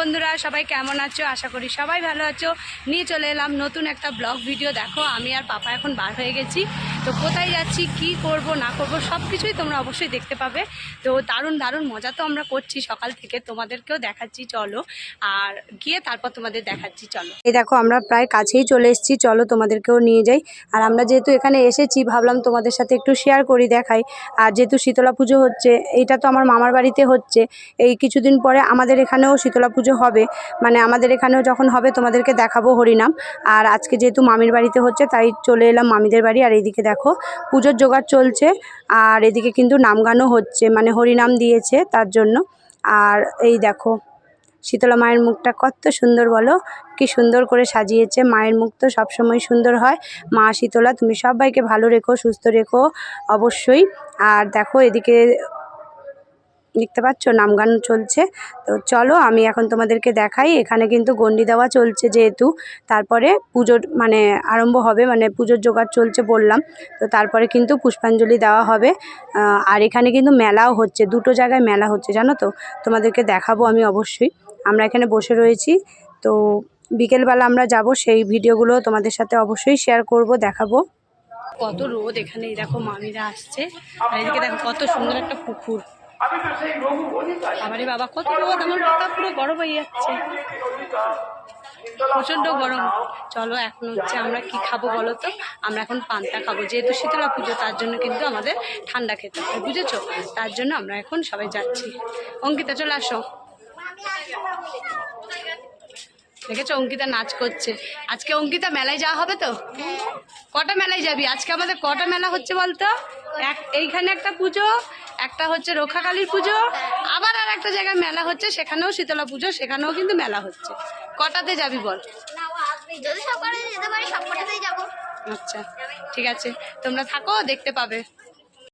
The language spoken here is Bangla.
বন্ধুরা, সবাই কেমন আছো? আশা করি সবাই ভালো আছো। নিয়ে চলে এলাম নতুন একটা ব্লগ ভিডিও। দেখো, আমি আর পাপা এখন বার হয়ে গেছি। তো কোথায় যাচ্ছি, কি করব, না করব সব কিছুই তোমরা অবশ্যই দেখতে পাবে। তো দারুণ দারুণ মজা তো আমরা করছি। সকাল থেকে তোমাদেরকেও দেখাচ্ছি, চলো। আর গিয়ে তারপর তোমাদের দেখাচ্ছি, চলো। এই দেখো, আমরা প্রায় কাছেই চলে এসেছি। চলো, তোমাদেরকেও নিয়ে যাই। আর আমরা যেহেতু এখানে এসেছি, ভাবলাম তোমাদের সাথে একটু শেয়ার করি, দেখাই। আর যেহেতু শীতলা পুজো হচ্ছে এইটা তো আমার মামার বাড়িতে হচ্ছে। এই কিছুদিন পরে আমাদের এখানেও শীতলা পুজো হবে। মানে আমাদের এখানেও যখন হবে, তোমাদেরকে দেখাবো হরিনাম। আর আজকে যেহেতু মামির বাড়িতে হচ্ছে, তাই চলে এলাম মামিদের বাড়ি। আর এইদিকে দেখো, পুজোর জোগাড় চলছে আর এদিকে কিন্তু নাম গানও হচ্ছে মানে হরিনাম দিয়েছে তার জন্য। আর এই দেখো, শীতলা মায়ের মুখটা কত সুন্দর বলো, কি সুন্দর করে সাজিয়েছে। মায়ের মুখ তো সবসময় সুন্দর হয়। মা শীতলা, তুমি সবাইকে ভালো রেখো, সুস্থ রেখো অবশ্যই। আর দেখো, এদিকে দেখতে পাচ্ছ? নাম গান চলছে। তো চলো, আমি এখন তোমাদেরকে দেখাই। এখানে কিন্তু গন্ডি দেওয়া চলছে যেহেতু। তারপরে পুজোর মানে আরম্ভ হবে মানে পুজোর জোগাড় চলছে বললাম। তো তারপরে কিন্তু পুষ্পাঞ্জলি দেওয়া হবে। আর এখানে কিন্তু মেলাও হচ্ছে। দুটো জায়গায় মেলা হচ্ছে, জানো তো? তোমাদেরকে দেখাবো আমি অবশ্যই। আমরা এখানে বসে রয়েছি। তো বিকেলবেলা আমরা যাব, সেই ভিডিওগুলো তোমাদের সাথে অবশ্যই শেয়ার করব, দেখাবো। কত রোদ এখানে দেখো, মামিরা আসছে। আর এদিকে দেখো, কত সুন্দর একটা পুকুর। আমারে বাবা কত আমার মাথা পুরো গরম হয়ে যাচ্ছে। প্রচণ্ড গরম। চলো এখন হচ্ছে আমরা কি খাব বলো তো? আমরা এখন পান্তা খাব যেহেতু শীতলা পুজো তার জন্য কিন্তু আমাদের ঠান্ডা খেতে হবে বুঝেছ? তার জন্য আমরা এখন সবাই যাচ্ছি। অঙ্কিতা চলে আসো। দেখেছ অঙ্কিতা নাচ করছে। আজকে অঙ্কিতা মেলায় যাওয়া হবে তো? কটা মেলায় যাবি? আজকে আমাদের কটা মেলা হচ্ছে বলতো? এক এইখানে একটা পুজো একটা হচ্ছে রক্ষাকালীর পুজো আবার আর একটা জায়গায় মেলা হচ্ছে সেখানেও শীতলা পুজো সেখানেও কিন্তু মেলা হচ্ছে। কটাতে যাবি বল? আচ্ছা ঠিক আছে। তোমরা থাকো দেখতে পাবে।